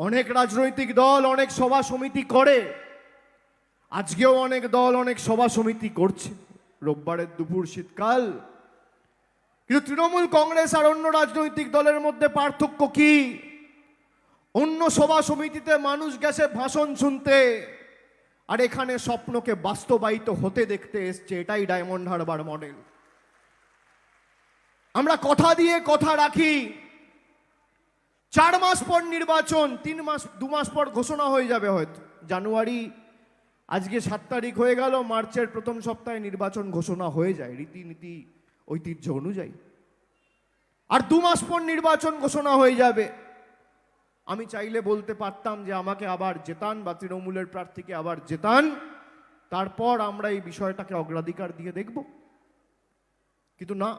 অনেক রাজনৈতিক দল, অনেক সভা সমিতি করে। আজকেও অনেক দল, অনেক সভা সমিতি করছে। রোববারের দুপুর শীতকাল। কিন্তু তৃণমূল কংগ্রেস আর অন্য রাজনৈতিক দলের মধ্যে পার্থক্য কি? অন্য সভা সমিতিতে মানুষ গেছে ভাষণ শুনতে, আর এখানে স্বপ্নকে বাস্তবায়িত হতে দেখতে এসছে, এটাই ডায়মন্ড হারবার মডেল। আমরা কথা দিয়ে কথা রাখি। চার মাস পর নির্বাচন, তিন মাস, দু মাস পর ঘোষণা হয়ে যাবে হয়তো। জানুয়ারি, আজকে সাত তারিখ হয়ে গেল, মার্চের প্রথম সপ্তাহে নির্বাচন ঘোষণা হয়ে যায়, রীতিনীতি, ঐতিহ্য অনুযায়ী। আর দু মাস পর নির্বাচন ঘোষণা হয়ে যাবে। আমি চাইলে বলতে পারতাম যে আমাকে আবার জেতান বা তৃণমূলের প্রার্থীকে আবার জেতান। তারপর আমরা এই বিষয়টাকে অগ্রাধিকার দিয়ে দেখব। কিন্তু না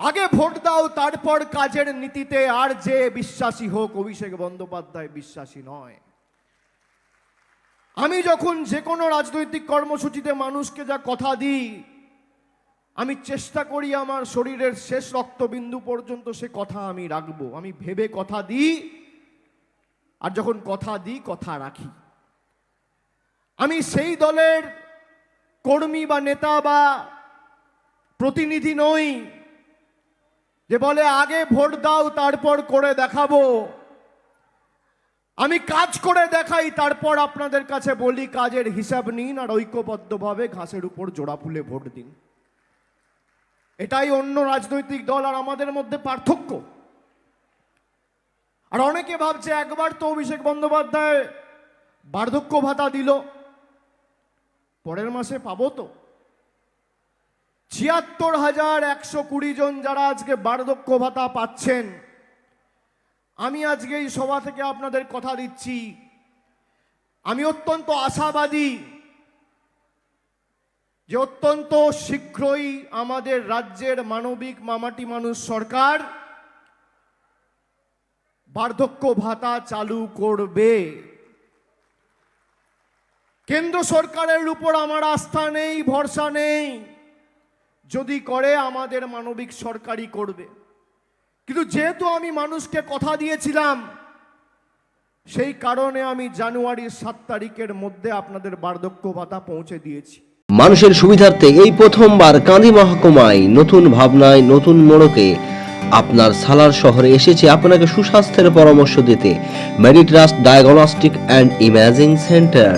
আগে ভোট দাও, তারপর কাজের নীতিতে। আর যে বিশ্বাসী হোক, অভিষেক বন্দ্যোপাধ্যায় বিশ্বাসী নয়। আমি যখন যে কোনো রাজনৈতিক কর্মসূচিতে মানুষকে যা কথা দিই, আমি চেষ্টা করি আমার শরীরের শেষ রক্তবিন্দু পর্যন্ত সে কথা আমি রাখব। আমি ভেবে কথা দিই, আর যখন কথা দিই, কথা রাখি। আমি সেই দলের কর্মী বা নেতা বা প্রতিনিধি নই যে বলে, আগে ভোট দাও, তারপর করে দেখাবো। আমি কাজ করে দেখাই, তারপর আপনাদের কাছে বলি, কাজের হিসাব নিন আর ঐক্যবদ্ধভাবে ঘাসের উপর জোড়া ফুলে ভোট দিন। এটাই অন্য রাজনৈতিক দল আর আমাদের মধ্যে পার্থক্য। আর অনেকে ভাবছে, একবার তো অভিষেক বন্দ্যোপাধ্যায় বার্ধক্য ভাতা দিল, পরের মাসে পাবো তো। ছিয়াত্তর হাজার একশো কুড়ি জন যারা আজকে বার্ধক্য ভাতা পাচ্ছেন, আমি আজকে এই সভা থেকে আপনাদের কথা দিচ্ছি। আমি অত্যন্ত আশাবাদী যে অত্যন্ত শীঘ্রই আমাদের রাজ্যের মানবিক মামাটি মানুষ সরকার বার্ধক্য ভাতা চালু করবে। কেন্দ্র সরকারের উপর আমার আস্থা নেই, ভরসা নেই। যদি করে, আমাদের মানবিক সরকারই করবে। কিন্তু যেহেতু আমি মানুষকে কথা দিয়েছিলাম, সেই কারণে আমি জানুয়ারির সাত তারিখের মধ্যে আপনাদের বার্ধক্য ভাতা পৌঁছে দিয়েছি। মানুষের সুবিধার্থে এই প্রথমবার কাঁদি মহকুমায় নতুন ভাবনায় নতুন মোড়কে আপনার সালার শহরে এসেছে আপনাকে সুস্বাস্থ্যের পরামর্শ দিতে। Meditrust diagnostic and imaging centre